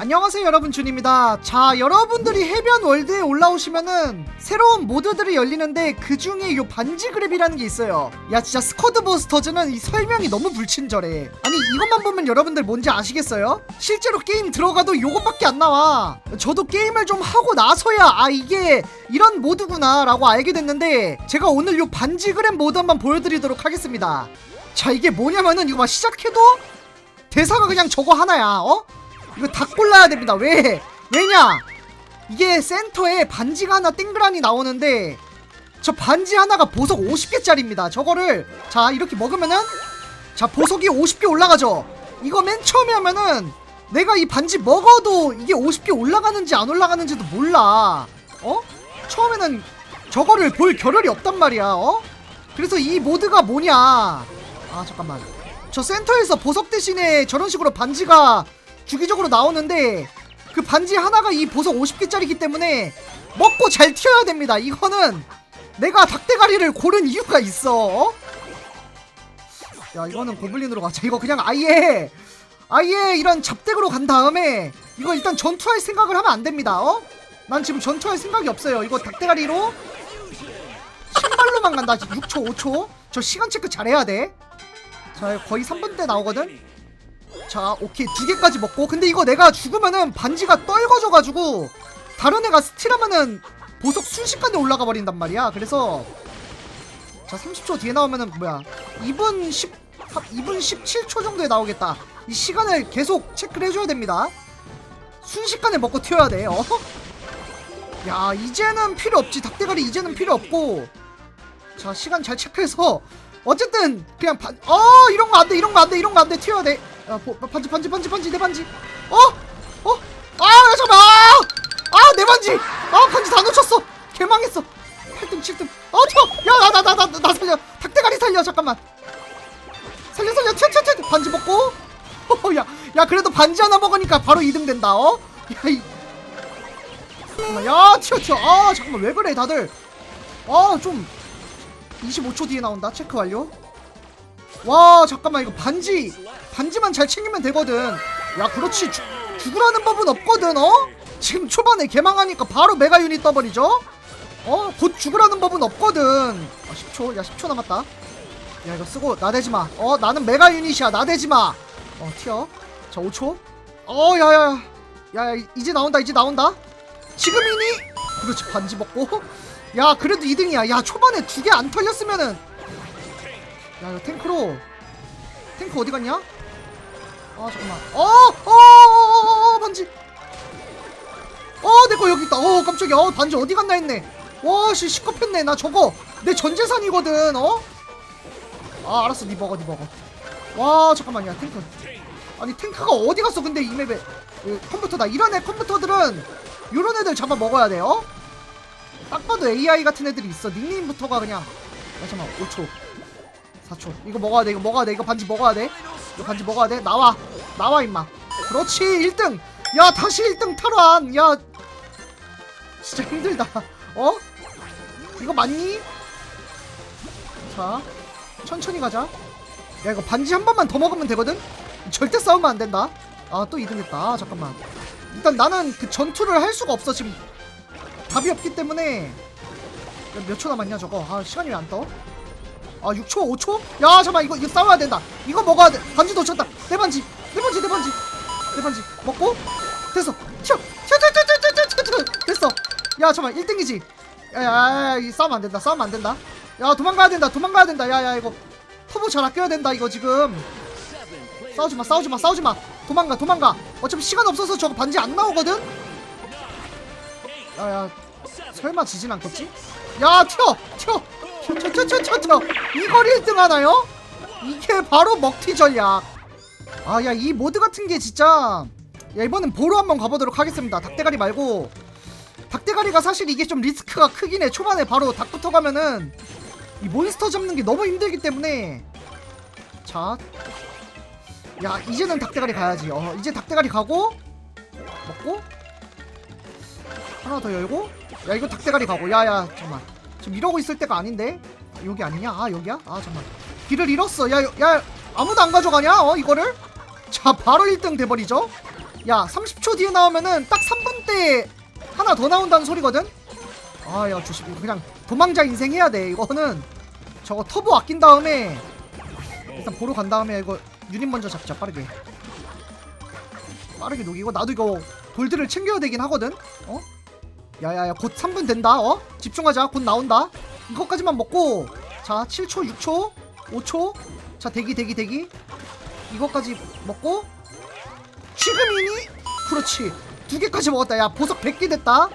안녕하세요 여러분. 준입니다. 자 여러분들이 해변 월드에 올라오시면은 새로운 모드들이 열리는데 그 중에 요 반지 그랩이라는 게 있어요. 야 진짜 스쿼드 버스터즈는 이 설명이 너무 불친절해. 아니 이것만 보면 여러분들 뭔지 아시겠어요? 실제로 게임 들어가도 요것밖에 안 나와. 저도 게임을 좀 하고 나서야 아 이게 이런 모드구나 라고 알게 됐는데 제가 오늘 요 반지 그랩 모드 한번 보여드리도록 하겠습니다. 자 이게 뭐냐면은 이거 막 시작해도 대사가 그냥 저거 하나야 어? 이거 다 골라야 됩니다. 왜? 왜냐? 이게 센터에 반지가 하나 땡그라니 나오는데 저 반지 하나가 보석 50개짜리입니다. 저거를 자 이렇게 먹으면은 자 보석이 50개 올라가죠. 이거 맨 처음에 하면은 내가 이 반지 먹어도 이게 50개 올라가는지 안 올라가는지도 몰라. 어? 처음에는 저거를 볼 겨를이 없단 말이야. 어? 그래서 이 모드가 뭐냐? 아 잠깐만. 저 센터에서 보석 대신에 저런 식으로 반지가 주기적으로 나오는데 그 반지 하나가 이 보석 50개짜리기 때문에 먹고 잘 튀어야 됩니다. 이거는 내가 닭대가리를 고른 이유가 있어. 야 이거는 고블린으로 가자. 이거 그냥 아예 아예 이런 잡덱으로 간 다음에 이거 일단 전투할 생각을 하면 안 됩니다. 어? 난 지금 전투할 생각이 없어요. 이거 닭대가리로 신발로만 간다. 6초, 5초. 저 시간 체크 잘해야 돼. 자 거의 3분 대 나오거든. 자 오케이. 두 개까지 먹고. 근데 이거 내가 죽으면은 반지가 떨궈져가지고 다른 애가 스틸하면은 보석 순식간에 올라가 버린단 말이야. 그래서 자 30초 뒤에 나오면은 뭐야? 2분 10 2분 17초 정도에 나오겠다. 이 시간을 계속 체크를 해줘야 됩니다. 순식간에 먹고 튀어야 돼. 어? 야 이제는 필요 없지. 닭대가리 이제는 필요 없고. 자 시간 잘 체크해서 어쨌든 그냥 반, 어 이런 거 안 돼 이런 거 안 돼 이런 거 안 돼. 튀어야 돼. 야 보, 반지 반지 반지 반지 내 반지. 어? 어? 아 잠깐만. 아내 반지. 아 반지 다 놓쳤어. 개망했어. 8등 7등. 어 튀어. 야 나 나 나 나 나 살려. 닭대가리 살려 잠깐만. 살려 살려 튀어 튀어 튀어 반지 먹고. 야, 야 그래도 반지 하나 먹으니까 바로 2등 된다. 어? 야 이. 잠깐만, 야 튀어 튀어. 아 잠깐만 왜 그래 다들. 아 좀 25초 뒤에 나온다 체크 완료 와 잠깐만 이거 반지 반지만 잘 챙기면 되거든. 야 그렇지. 죽, 죽으라는 법은 없거든 어? 지금 초반에 개망하니까 바로 메가 유닛 떠버리죠? 어? 곧 죽으라는 법은 없거든. 아 10초. 야 10초 남았다. 야 이거 쓰고 나대지마. 어 나는 메가 유닛이야. 나대지마. 어 튀어. 자 5초. 어 야야야. 야, 야 이제 나온다 이제 나온다. 지금이니? 그렇지 반지 먹고. 야 그래도 2등이야. 야 초반에 두 개 안 털렸으면은. 야 이거 탱크로. 탱크 어디 갔냐? 아 잠깐만. 어어어어 반지. 어 내 거 여기 있다. 어 깜짝이야. 어 반지 어디 갔나 했네. 와씨 시끄럽했네. 나 저거 내 전재산이거든 어? 아 알았어. 니 먹어 니 먹어. 와 잠깐만 야 탱크. 아니 탱크가 어디 갔어 근데 이 맵에? 그 컴퓨터다 이런 애 컴퓨터들은 이런 애들 잡아 먹어야 돼요 딱 봐도 AI 같은 애들이 있어. 닉네임부터가 그냥. 야 잠깐만. 5초. 4초. 이거 먹어야 돼 이거 먹어야 돼. 이거 반지 먹어야 돼. 이거 반지 먹어야 돼. 나와 나와 임마. 그렇지 1등. 야 다시 1등 탈환. 야 진짜 힘들다. 어? 이거 맞니? 자 천천히 가자. 야 이거 반지 한 번만 더 먹으면 되거든? 절대 싸우면 안 된다. 아 또 2등 했다. 아, 잠깐만. 일단 나는 그 전투를 할 수가 없어 지금. 답이 없기 때문에. 몇 초 남았냐 저거? 아 시간이 왜 안 떠? 아 6초 5초? 야 잠깐만. 이거 이거 싸워야 된다. 이거 먹어야 돼. 반지 놓쳤다. 내 반지 내 반지 내 반지. 내 반지. 먹고. 됐어. 튀어. 튀어 튀어 튀어 튀어 튀어 튀어 됐어. 야 잠깐만. 1등이지. 야야야 이 싸우면 안 된다. 싸우면 안 된다. 야 도망가야 된다. 도망가야 된다. 야야 이거 터보 잘 아껴야 된다 이거 지금. 싸우지마 싸우지마 싸우지마. 도망가 도망가. 어차피 시간 없어서 저거 반지 안 나오거든? 야야. 설마 지진 않겠지? 야 튀어! 튀어! 튀어 튀어 튀어 튀어 튀어. 이걸 1등 하나요? 이게 바로 먹튀 전략 아 야 이 모드 같은 게 진짜. 야 이번엔 보러 한번 가보도록 하겠습니다. 닭대가리 말고. 닭대가리가 사실 이게 좀 리스크가 크긴 해. 초반에 바로 닭부터 가면은 이 몬스터 잡는 게 너무 힘들기 때문에. 자. 야 이제는 닭대가리 가야지. 어 이제 닭대가리 가고. 먹고. 하나 더 열고. 야 이거 닭대가리 가고. 야야 잠깐만 지금 이러고 있을 때가 아닌데? 여기 아니냐? 아 여기야? 아 잠깐만 길을 잃었어. 야야 아무도 안 가져가냐? 어 이거를 자 바로 1등 돼버리죠? 야 30초 뒤에 나오면은 딱 3분 때 하나 더 나온다는 소리거든? 아야 이거 그냥 도망자 인생 해야 돼. 이거는 저거 터보 아낀 다음에 일단 보러 간 다음에 이거 유닛 먼저 잡자. 빠르게. 빠르게 녹이고 나도 이거 골드를 챙겨야 되긴 하거든? 어? 야야야 곧 3분 된다. 어? 집중하자. 곧 나온다. 이거까지만 먹고. 자 7초 6초 5초. 자 대기 대기 대기 이거까지 먹고 지금이니? 그렇지 두 개까지 먹었다 야 보석 100개 됐다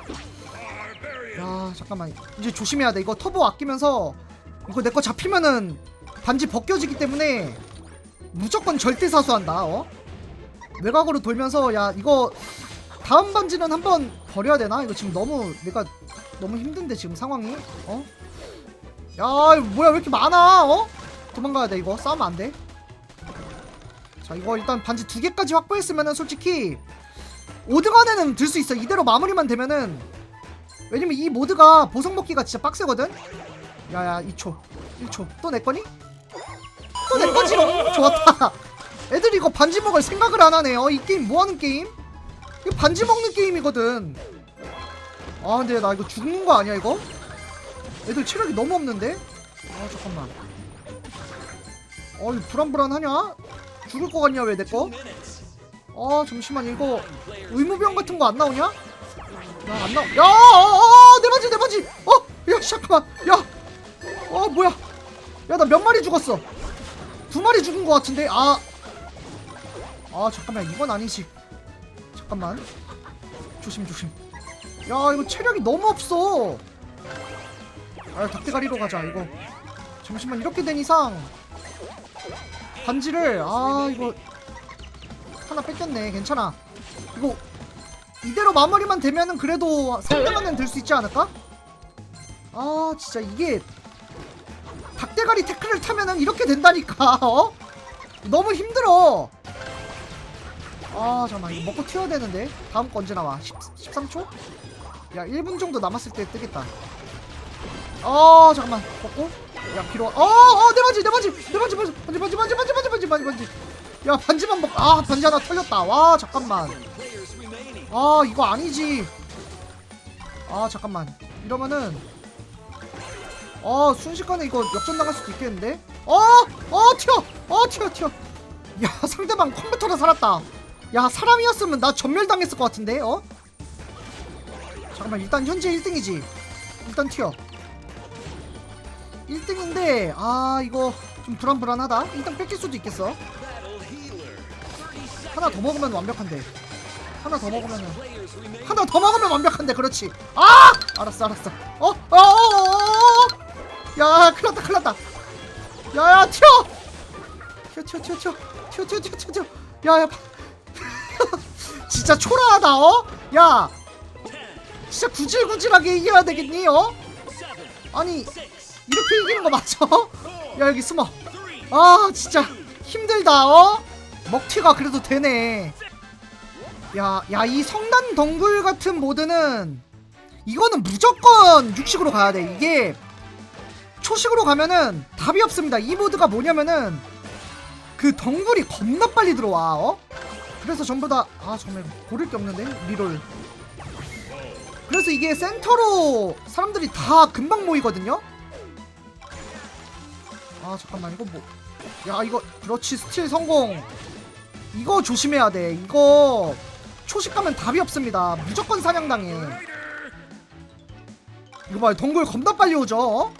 야 잠깐만 이제 조심해야 돼 이거 터보 아끼면서 이거 내 거 잡히면은 반지 벗겨지기 때문에 무조건 절대 사수한다 어? 외곽으로 돌면서 야 이거 다음 반지는 한번 버려야 되나? 이거 지금 너무 내가 너무 힘든데 지금 상황이 어? 야 뭐야 왜 이렇게 많아 어? 도망가야 돼 이거 싸우면 안돼 자 이거 일단 반지 두 개까지 확보했으면은 솔직히 5등 안에는 들 수 있어 이대로 마무리만 되면은 왜냐면 이 모드가 보석 먹기가 진짜 빡세거든 야야 2초 1초 또 내 거니? 또 내 거지 좋았다 애들이 이거 반지 먹을 생각을 안 하네요 이 게임 뭐하는 게임? 이거 반지 먹는 게임이거든 아 근데 나 이거 죽는 거 아니야 이거? 애들 체력이 너무 없는데? 아 잠깐만 어 이거 불안불안하냐? 죽을 거 같냐 왜 내 거? 아 잠시만 이거 의무병 같은 거 안 나오냐? 야안 나오 야 어 어 내 바지 내 바지! 어 야 잠깐만 야 어 뭐야? 야 나 몇 마리 죽었어? 두 마리 죽은 거 같은데? 아. 아 잠깐만 이건 아니지. 잠깐만. 조심 조심. 야 이거 체력이 너무 없어. 아 닭대가리로 가자 이거. 잠시만 이렇게 된 이상 반지를 아 이거 하나 뺏겼네. 괜찮아. 이거 이대로 마무리만 되면은 그래도 3등 안에는 들수 있지 않을까? 아 진짜 이게 닭대가리 태클을 타면은 이렇게 된다니까 어? 너무 힘들어. 아 잠깐만. 이거 먹고 튀어야 되는데. 다음 거 언제 나와. 10, 13초? 야 1분 정도 남았을 때 뜨겠다. 어 잠깐만. 먹고 야 필요 어어 내 반지 내 반지 내 반지 반지 반지 반지 반지 반지 반지 반지 반지 반지. 야 반지만 먹아 반지 하나 털렸다. 와 잠깐만. 아 이거 아니지. 아 잠깐만. 이러면은 어 순식간에 이거 역전 나갈 수도 있겠는데? 어어 튀어! 어 튀어 튀어. 야 상대방 컴퓨터로 살았다. 야 사람이었으면 나 전멸당했을 것 같은데 어? 잠깐만 일단 현재 1등이지. 일단 튀어 1등인데 아 이거 좀 불안불안하다. 일단 뺏길 수도 있겠어. 하나 더 먹으면 완벽한데. 하나 더 먹으면은. 하나 더 먹으면 완벽한데 그렇지. 아! 알았어 알았어. 어어 어 어 야 큰일났다 큰일났다. 야야 튀어! 튀어 튀어 튀어 튀어. 튀어 튀어 튀어 튀어 야야 진짜 초라하다 어 야! 진짜 구질구질하게 이겨야 되겠니 어? 아니 이렇게 이기는 거 맞죠 야 여기 숨어 아 진짜 힘들다 어 먹튀가 그래도 되네 야, 야, 이 성난 덩굴 같은 모드는 이거는 무조건 육식으로 가야 돼. 이게 초식으로 가면은 답이 없습니다. 이 모드가 뭐냐면은 그 덩굴이 겁나 빨리 들어와. 어? 그래서 전부 다 아, 정말 고를 게 없는데. 리롤. 그래서 이게 센터로 사람들이 다 금방 모이거든요. 아, 잠깐만. 이거 뭐 야, 이거 그렇지. 스틸 성공. 이거 조심해야 돼. 이거 초식 가면 답이 없습니다. 무조건 사냥당해. 이거 봐요. 덩굴 겁나 빨리 오죠? 어?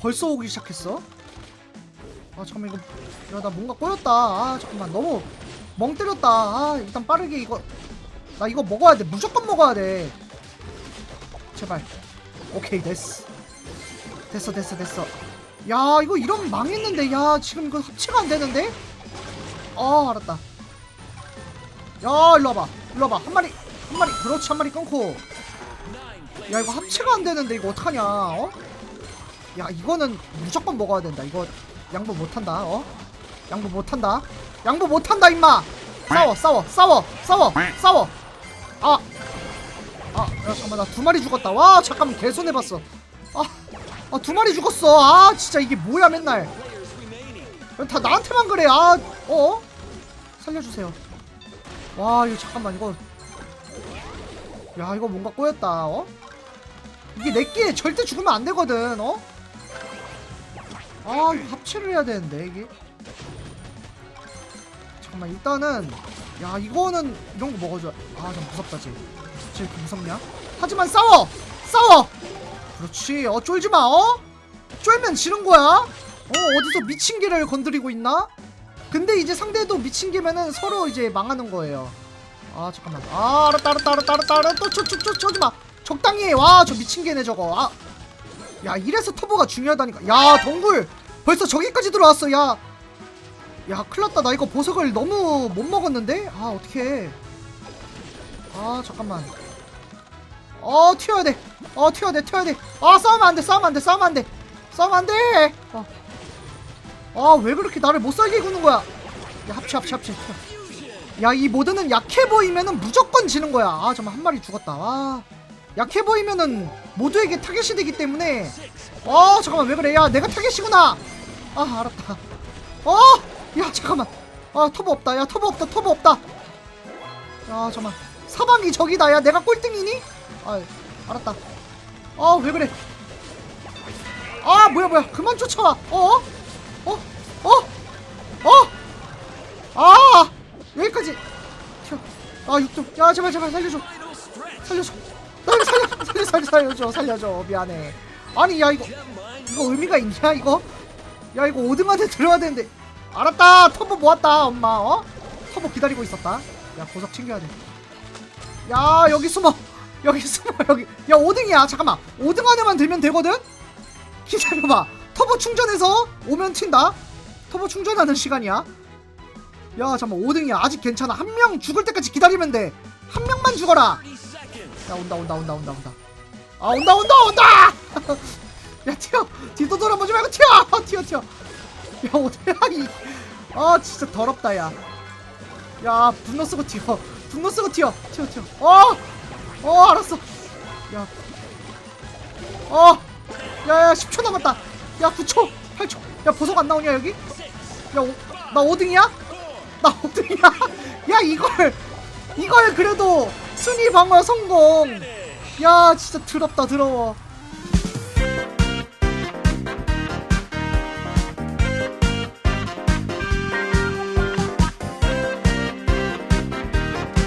벌써 오기 시작했어. 아 잠깐만 이거 야 나 뭔가 꼬였다. 아 잠깐만 너무 멍 때렸다. 아 일단 빠르게 이거 나 이거 먹어야 돼. 무조건 먹어야 돼. 제발. 오케이 됐어. 됐어 됐어 됐어. 야 이거 이러면 망했는데 야 지금 이거 합체가 안 되는데? 어 알았다. 야 일로 와봐 일로 와봐 한 마리 한 마리 그렇지 한 마리 끊고 야 이거 합체가 안 되는데 이거 어떡하냐 어? 야 이거는 무조건 먹어야 된다 이거 양보 못한다 어? 양보 못한다 양보 못한다 임마 싸워 싸워 싸워 싸워 싸워 아 아, 야, 잠깐만, 나 두 마리 죽었다. 와, 잠깐만, 개손해봤어. 아, 아, 두 마리 죽었어. 아, 진짜 이게 뭐야, 맨날. 다 나한테만 그래. 아, 어? 살려주세요. 와 이거 잠깐만 이거 야 이거 뭔가 꼬였다 어? 이게 내끼에 절대 죽으면 안 되거든 어? 아 이거 합체를 해야 되는데 이게 잠깐만 일단은 야 이거는 이런 거 먹어줘 아 좀 무섭다 쟤쟤 이렇게 무섭냐 하지만 싸워 싸워 그렇지. 어 쫄지마 어? 쫄면 지는 거야? 어 어디서 미친 개를 건드리고 있나? 근데 이제 상대도 미친 개면은 서로 이제 망하는 거예요. 아 잠깐만. 아 알았다 알았다 알았다 알았다 알았다. 쳐지마. 적당히 해와 저 미친 개네 저거. 아 야 이래서 터보가 중요하다니까. 야 덩굴! 벌써 저기까지 들어왔어 야. 야 큰일났다. 나 이거 보석을 너무 못 먹었는데? 아 어떡해. 아 잠깐만. 어 튀어야 돼 어 튀어야 돼 튀어야 돼아 싸우면 안돼 싸우면 안돼 싸우면 안돼. 싸우면 안돼. 어. 아왜 그렇게 나를 못 살게 구는 거야? 야 합체 합체 합체 야이 모드는 약해 보이면은 무조건 지는 거야. 아 잠깐 한 마리 죽었다. 와 약해 보이면은 모두에게 타겟이 되기 때문에. 어 잠깐만 왜 그래? 야 내가 타겟이구나. 아 알았다. 어야 잠깐만. 아 터보 없다. 야 터보 없다 터보 없다. 야 잠깐만. 사방이 저기다. 야 내가 꼴등이니? 아 알았다 아 왜 그래? 아 뭐야 뭐야. 그만 쫓아와. 어? 어? 어? 어? 아! 여기까지. 아 육종 야 제발 제발. 살려줘. 살려줘. 나 살려. 살려 살려 살려줘. 살려줘. 미안해. 아니 야 이거. 이거 의미가 있냐 이거? 야 이거 5등한테 들어야 되는데. 알았다. 터보 모았다 엄마. 어? 터보 기다리고 있었다. 야 보석 챙겨야 돼야 여기 숨어 여기 숨어 여기. 야 5등이야. 잠깐만. 5등 안에만 들면 되거든? 기다려봐. 터보 충전해서 오면 튄다? 터보 충전하는 시간이야? 야 잠깐만. 5등이야. 아직 괜찮아. 한 명 죽을 때까지 기다리면 돼 한 명만 죽어라. 야 온다 온다 온다 온다 온다. 아 온다 온다 온다! 야 튀어. 뒤도 돌아보지 말고 튀어! 아, 튀어 튀어. 야 어디야 이아 진짜 더럽다 야야 분노 쓰고 튀어. 분노 쓰고 튀어. 튀어 튀어. 어 어 알았어. 야 어. 야야 10초 남았다. 야 9초 8초. 야 보석 안 나오냐 여기? 야 나 5등이야? 나 5등이야? 야 이걸 이걸 그래도 순위 방어 성공. 야 진짜 더럽다 더러워